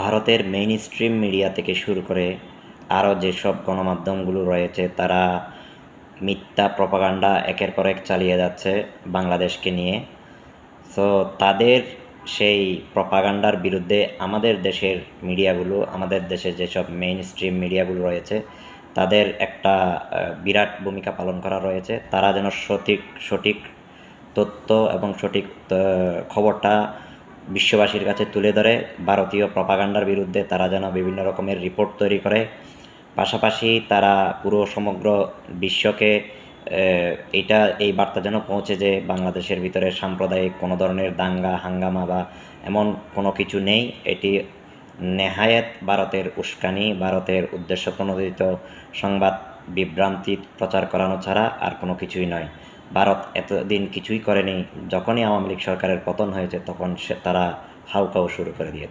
ভারতের main stream media থেকে শুরু করে আরও যেসব গণমাধ্যমগুলো রয়েছে, তারা মিথ্যা প্রপাগান্ডা একের পর এক চালিয়ে যাচ্ছে বাংলাদেশকে নিয়ে। সো তাদের সেই প্রপাগান্ডার বিরুদ্ধে আমাদের দেশের মিডিয়াগুলো আমাদের দেশে যেসব মেইন স্ট্রিম মিডিয়াগুলো রয়েছে, তাদের একটা বিরাট ভূমিকা পালন করা রয়েছে। তারা যেন সঠিক সঠিক তথ্য এবং সঠিক খবরটা বিশ্ববাসীর কাছে তুলে ধরে ভারতীয় প্রপাগান্ডার বিরুদ্ধে তারা যেন বিভিন্ন রকমের রিপোর্ট তৈরি করে। পাশাপাশি তারা পুরো সমগ্র বিশ্বকে এটা, এই বার্তা যেন পৌঁছে যে বাংলাদেশের ভিতরে সাম্প্রদায়িক কোনো ধরনের দাঙ্গা, হাঙ্গামা বা এমন কোনো কিছু নেই, এটি নেহায়েত ভারতের উস্কানি, ভারতের উদ্দেশ্য প্রণোদিত সংবাদ বিভ্রান্তি প্রচার করানো ছাড়া আর কোনো কিছুই নয়। ভারত এতদিন কিছুই করেনি। যখনই আওয়ামী লীগ সরকারের পতন হয়েছে, তখন সে তারা হাউকাউ শুরু করে দিয়েছে।